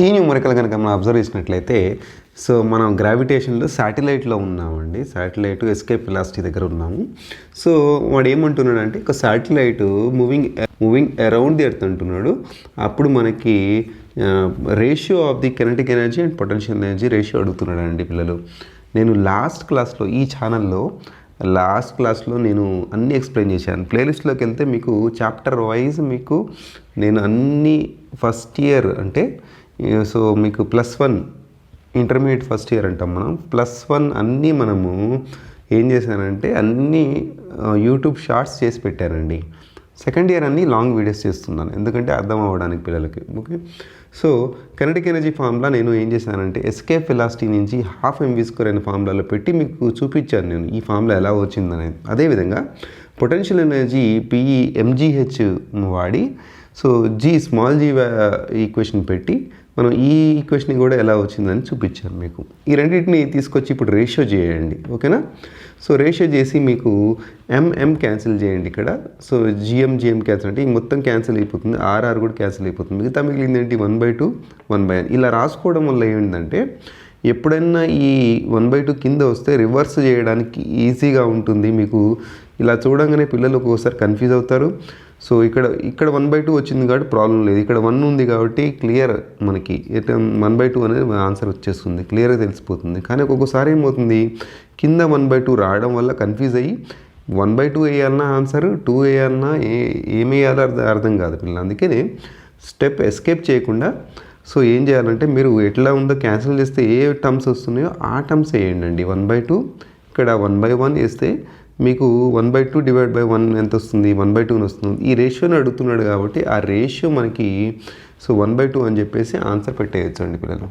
ఈ న్యూమరికల్ కనుక మనం అబ్జర్వ్ చేసినట్లయితే సో మనం గ్రావిటేషన్లో శాటిలైట్లో ఉన్నామండి. శాటిలైట్ ఎస్కేప్ వెలాసిటీ దగ్గర ఉన్నాము. సో వాడు ఏమంటున్నాడు అంటే ఒక satellite moving moving around the earth అంటున్నాడు. అప్పుడు మనకి ratio of the kinetic energy and potential energy ratio అడుగుతున్నాడు అండి పిల్లలు. నేను లాస్ట్ క్లాస్లో ఈ ఛానల్లో లాస్ట్ క్లాస్లో నేను అన్నీ ఎక్స్ప్లెయిన్ చేశాను. ప్లేలిస్ట్లోకి వెళ్తే మీకు చాప్టర్ వైజ్ మీకు నేను అన్ని ఫస్ట్ ఇయర్ అంటే సో మీకు plus one intermediate first year అంటాం మనం. ప్లస్ వన్ అన్నీ మనము ఏం చేశానంటే అన్నీ యూట్యూబ్ షార్ట్స్ చేసి పెట్టానండి. సెకండ్ ఇయర్ అన్ని లాంగ్ వీడియోస్ చేస్తున్నాను. ఎందుకంటే అర్థం అవ్వడానికి పిల్లలకి. Okay? So kinetic energy formula నేను ఏం చేశానంటే ఎస్కేప్ వెలాసిటీ నుంచి హాఫ్ ఎంవీ స్కోర్ అనే ఫార్ములాలో పెట్టి మీకు చూపించాను నేను ఈ ఫార్ములా ఎలా వచ్చిందనేది. అదేవిధంగా పొటెన్షియల్ ఎనర్జీ పిఈ ఎంజీహెచ్ వాడి so G small G equation పెట్టి మనం ఈ ఈక్వేషన్ కూడా ఎలా వచ్చిందని చూపించాను మీకు. ఈ రెండింటిని తీసుకొచ్చి ఇప్పుడు రేషియో చేయండి ఓకేనా? సో రేషియో చేసి మీకు ఎంఎం క్యాన్సిల్ చేయండి ఇక్కడ. సో జిఎం జిఎం క్యాన్సిల్ అంటే ఈ మొత్తం క్యాన్సిల్ అయిపోతుంది ఆర్ఆర్ కూడా క్యాన్సిల్ అయిపోతుంది. మిగతా మిగిలింది ఏంటి? One by two one by ఇలా రాసుకోవడం వల్ల ఏంటంటే ఎప్పుడైనా ఈ వన్ బై టూ కింద వస్తే రివర్స్ చేయడానికి ఈజీగా ఉంటుంది. మీకు ఇలా చూడంగానే పిల్లలు ఒక్కోసారి కన్ఫ్యూజ్ అవుతారు. సో ఇక్కడ ఇక్కడ వన్ బై టూ వచ్చింది కాబట్టి ప్రాబ్లం లేదు. ఇక్కడ వన్ ఉంది కాబట్టి క్లియర్ మనకి వన్ బై టూ అనేది ఆన్సర్ వచ్చేస్తుంది. క్లియర్గా తెలిసిపోతుంది. కానీ ఒక్కొక్కసారి ఏమవుతుంది? కింద వన్ బై టూ రావడం వల్ల కన్ఫ్యూజ్ అయ్యి వన్ బై టూ వేయాలన్నా ఆన్సర్ టూ వేయాలన్నా ఏ ఏమేయాలో వేయాలో అర్థం అర్థం కాదు పిల్లలు. అందుకనే స్టెప్ ఎస్కేప్ చేయకుండా సో ఏం చేయాలంటే మీరు ఎట్లా ఉందో క్యాన్సిల్ చేస్తే ఏ టర్మ్స్ వస్తున్నాయో ఆ టర్మ్స్ వేయండి వన్ బై టూ ఇక్కడ వన్ బై వన్ వేస్తే మీకు one by two divide by one ఎంత వస్తుంది? వన్ బై టూని వస్తుంది. ఈ రేషియోని అడుగుతున్నాడు కాబట్టి ఆ రేషియో మనకి సో వన్ బై టూ అని చెప్పేసి ఆన్సర్ పెట్టేయచ్చు అండి పిల్లలు.